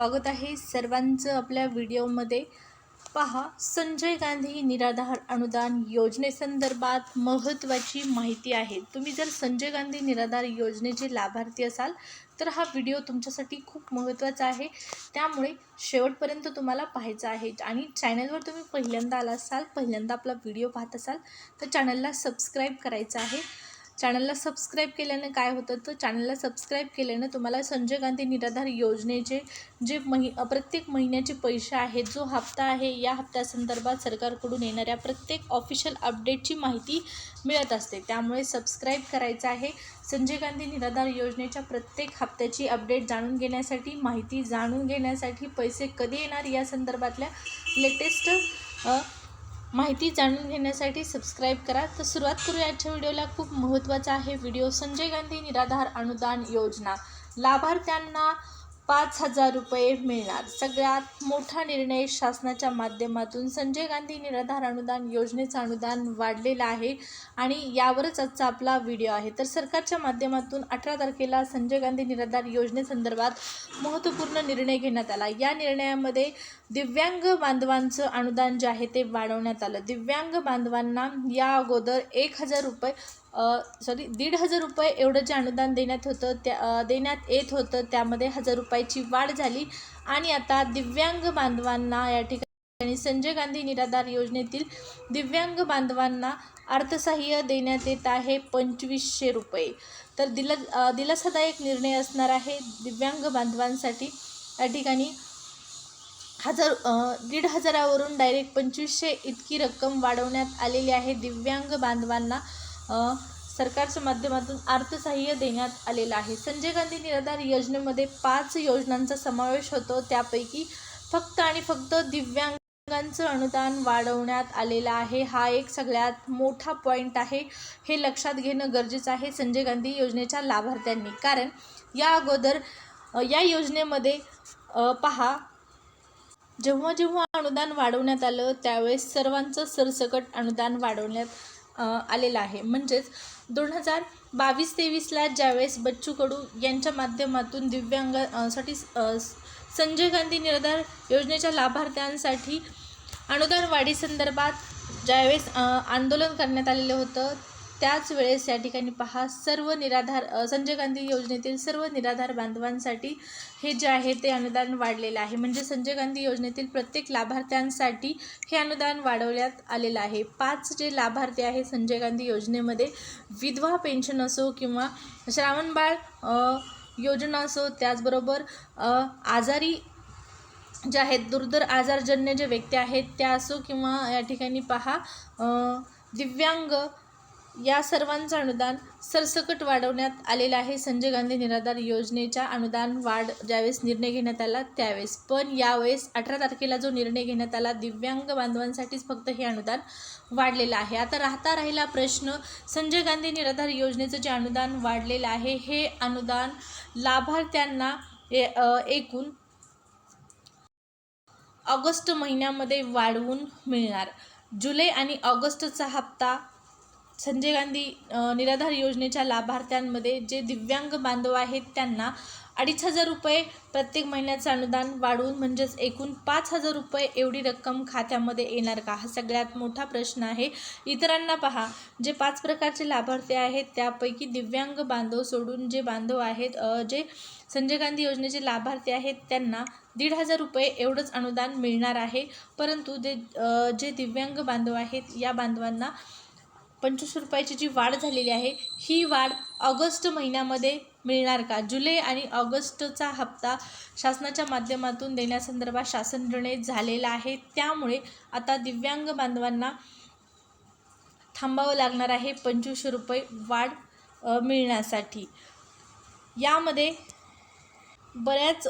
स्वागत आहे सर्वांचं आपल्या व्हिडिओमध्ये. पहा संजय गांधी निराधार अनुदान योजनेसंदर्भात महत्त्वाची माहिती आहे. तुम्ही जर संजय गांधी निराधार योजनेचे लाभार्थी असाल तर हा व्हिडिओ तुमच्यासाठी खूप महत्त्वाचा आहे. त्यामुळे शेवटपर्यंत तुम्हाला पाहायचा आहे. आणि चॅनलवर तुम्ही पहिल्यांदा आला असाल पहिल्यांदा आपला व्हिडिओ पाहत असाल तर चॅनलला सबस्क्राईब करायचं आहे. चॅनलला सबस्क्राईब केल्यानं काय होतं? तर चॅनलला सबस्क्राईब केल्यानं तुम्हाला संजय गांधी निराधार योजनेचे जे महि प्रत्येक महिन्याचे पैसे आहेत जो हप्ता आहे या हप्त्यासंदर्भात सरकारकडून येणाऱ्या प्रत्येक ऑफिशियल अपडेटची माहिती मिळत असते. त्यामुळे सबस्क्राईब करायचं आहे. संजय गांधी निराधार योजनेच्या प्रत्येक हप्त्याची अपडेट जाणून घेण्यासाठी माहिती जाणून घेण्यासाठी पैसे कधी येणार या संदर्भातल्या लेटेस्ट माहिती जाणून घेण्यासाठी सबस्क्राईब करा. तर सुरुवात करूया आजच्या व्हिडिओला खूप महत्त्वाचा आहे व्हिडिओ संजय गांधी निराधार अनुदान योजना. लाभार्थ्यांना पाच हजार रुपये मिळणार. सगळ्यात मोठा निर्णय शासनाच्या माध्यमातून संजय गांधी निराधार अनुदान योजनेचं अनुदान वाढलेलं आहे आणि यावरच आजचा आपला व्हिडिओ आहे. तर सरकारच्या माध्यमातून अठरा तारखेला संजय गांधी निराधार योजनेसंदर्भात महत्त्वपूर्ण निर्णय घेण्यात आला. या निर्णयामध्ये दिव्यांग बांधवांचं अनुदान जे आहे ते वाढवण्यात आलं. दिव्यांग बांधवांना या अगोदर एक हजार रुपये सॉरी दीड हजार रुपये एवढं जे अनुदान देण्यात होतं त्या देण्यात येत होतं त्यामध्ये हजार रुपयाची वाढ झाली. आणि आता दिव्यांग बांधवांना या ठिकाणी संजय गांधी निराधार योजनेतील दिव्यांग बांधवांना अर्थसहाय्य देण्यात येत आहे पंचवीसशे रुपये. तर दिला दिलासादायक निर्णय असणार आहे दिव्यांग बांधवांसाठी. या ठिकाणी हजार दीड हजारावरून डायरेक्ट पंचवीसशे इतकी रक्कम वाढवण्यात आलेली आहे दिव्यांग बांधवांना. सरकारच्या माध्यमातून अर्थसहाय्य देण्यात आलेलं आहे. संजय गांधी निराधार योजनेमध्ये पाच योजनांचा समावेश होतो. त्यापैकी फक्त आणि फक्त दिव्यांगांचं अनुदान वाढवण्यात आलेलं आहे. हा एक सगळ्यात मोठा पॉईंट आहे. हे लक्षात घेणं गरजेचं आहे संजय गांधी योजनेच्या लाभार्थ्यांनी. कारण या अगोदर या योजनेमध्ये पहा जेव्हा जेव्हा अनुदान वाढवण्यात आलं त्यावेळेस सर्वांचं सरसकट अनुदान वाढवण्यात आलेला आहे. म्हणजेच दोन हजार बावीस तेवीसला ज्यावेळेस बच्चू कडू यांच्या माध्यमातून दिव्यांगासाठी संजय गांधी निराधार योजनेच्या लाभार्थ्यांसाठी अनुदान वाढीसंदर्भात ज्यावेळेस आंदोलन करण्यात आलेलं होतं त्याच वेळेस या ठिकाणी पहा सर्व निराधार संजय गांधी योजनेतील सर्व निराधार बांधवांसाठी हे जे आहे ते अनुदान वाढलेलं आहे. म्हणजे संजय गांधी योजनेतील प्रत्येक लाभार्थ्यांसाठी हे अनुदान वाढवण्यात आलेलं आहे. पाच जे लाभार्थी आहे संजय गांधी योजनेमध्ये विधवा पेन्शन असो किंवा श्रावणबाळ योजना असो त्याचबरोबर आजारी जे आहेत दुर्धर आजारजन्य जे व्यक्ती आहेत त्या असो किंवा या ठिकाणी पहा दिव्यांग या सर्वांचं अनुदान सरसकट वाढवण्यात आलेलं आहे. संजय गांधी निराधार योजनेच्या अनुदान वाढ ज्यावेळेस निर्णय घेण्यात आला त्यावेळेस. पण यावेळेस अठरा तारखेला जो निर्णय घेण्यात आला दिव्यांग बांधवांसाठीच फक्त हे अनुदान वाढलेलं आहे. आता राहता राहिला प्रश्न संजय गांधी निराधार योजनेचं जे अनुदान वाढलेलं आहे हे अनुदान लाभार्थ्यांना एकूण ऑगस्ट महिन्यामध्ये वाढवून मिळणार. जुलै आणि ऑगस्टचा हप्ता संजय गांधी निराधार योजनेच्या लाभार्थ्यांमध्ये जे दिव्यांग बांधव आहेत त्यांना अडीच हजार रुपये प्रत्येक महिन्याचं अनुदान वाढवून म्हणजेच एकूण पाच हजार रुपये एवढी रक्कम खात्यामध्ये येणार का? हा सगळ्यात मोठा प्रश्न आहे. इतरांना पहा जे पाच प्रकारचे लाभार्थी आहेत त्यापैकी दिव्यांग बांधव सोडून जे बांधव आहेत जे संजय गांधी योजनेचे लाभार्थी आहेत त्यांना दीड हजार रुपये एवढंच अनुदान मिळणार आहे. परंतु जे जे दिव्यांग बांधव आहेत या बांधवांना पंचवीस रुपयाची जी वाढ झालेली आहे ही वाढ ऑगस्ट महिन्यामध्ये मिळणार का? जुलै आणि ऑगस्टचा हप्ता शासनाच्या माध्यमातून देण्यासंदर्भात शासन निर्णय झालेला आहे. त्यामुळे आता दिव्यांग बांधवांना थांबावं लागणार आहे पंचवीसशे रुपये वाढ मिळण्यासाठी. यामध्ये बऱ्याच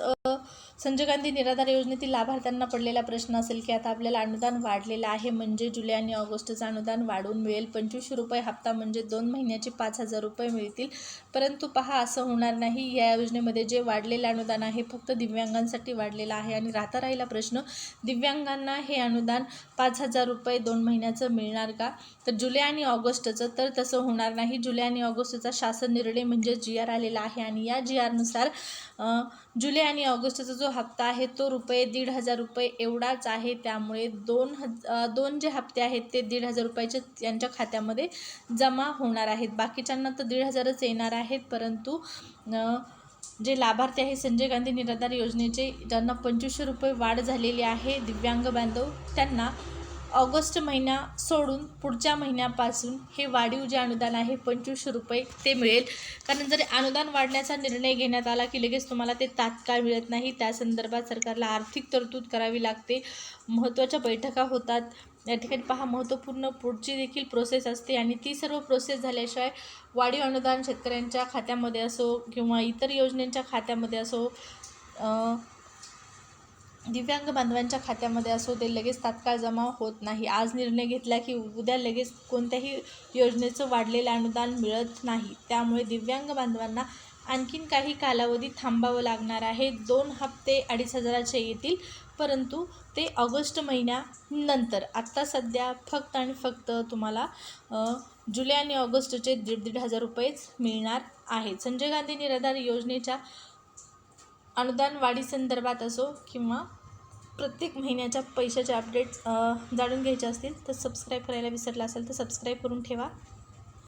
संजय गांधी निराधार योजनेतील लाभार्थ्यांना पडलेला प्रश्न असेल की आता आपल्याला अनुदान वाढलेलं आहे म्हणजे जुलै आणि ऑगस्टचं अनुदान वाढून मिळेल. पंचवीसशे रुपये हप्ता म्हणजे दोन महिन्याचे पाच हजार रुपये मिळतील. परंतु पहा असं होणार नाही. या योजनेमध्ये जे वाढलेलं अनुदान आहे फक्त दिव्यांगांसाठी वाढलेलं आहे. आणि राहता राहिला प्रश्न दिव्यांगांना हे अनुदान पाच हजार रुपये दोन महिन्याचं मिळणार का? तर जुलै आणि ऑगस्टचं तर तसं होणार नाही. जुलै आणि ऑगस्टचा शासन निर्णय म्हणजे जी आर आलेला आहे. आणि या जी आरनुसार जुलै आणि ऑगस्टचा जो हप्ता आहे तो रुपये दीड हजार रुपये एवढाच आहे. त्यामुळे दोन हज दोन जे हप्ते आहेत ते दीड हजार रुपयाचे त्यांच्या खात्यामध्ये जमा होणार आहेत. बाकीच्यांना तर दीड हजारच येणार आहेत. परंतु जे लाभार्थी आहे संजय गांधी निराधार योजनेचे ज्यांना पंचवीसशे रुपये वाढ झालेली आहे दिव्यांग बांधव त्यांना ऑगस्ट महिना सोडून पुढच्या महिन्यापासून हे वाढीव जे अनुदान आहे पंचवीसशे रुपये ते मिळेल. कारण जर अनुदान वाढण्याचा निर्णय घेण्यात आला की लगेच तुम्हाला ते तात्काळ मिळत नाही त्या संदर्भात सरकारला आर्थिक तरतूद करावी लागते. महत्त्वाच्या बैठका होतात. या ठिकाणी पहा महत्त्वपूर्ण पुढची देखील प्रोसेस असते आणि ती सर्व प्रोसेस झाल्याशिवाय वाढीव अनुदान शेतकऱ्यांच्या खात्यामध्ये असो किंवा इतर योजनेच्या खात्यामध्ये असो दिव्यांग बांधवांच्या खात्यामध्ये असो ते लगेच तात्काळ जमा होत नाही. आज निर्णय घेतला की उद्या लगेच कोणत्याही योजनेचं वाढलेलं अनुदान मिळत नाही. त्यामुळे दिव्यांग बांधवांना आणखीन काही कालावधी थांबावं लागणार आहे. दोन हप्ते अडीच हजाराचे येतील परंतु ते ऑगस्ट महिन्यानंतर. आत्ता सध्या फक्त आणि फक्त तुम्हाला जुलै आणि ऑगस्टचे दीड दीड हजार रुपयेच मिळणार आहेत. संजय गांधी निराधार योजनेच्या अनुदान वाढीसंदर्भात असो किंवा प्रत्येक महिन्याच्या पैशाचे अपडेट्स जाणून घ्यायचे असतील तर सबस्क्राईब करायला विसरला असेल तर सबस्क्राईब करून ठेवा.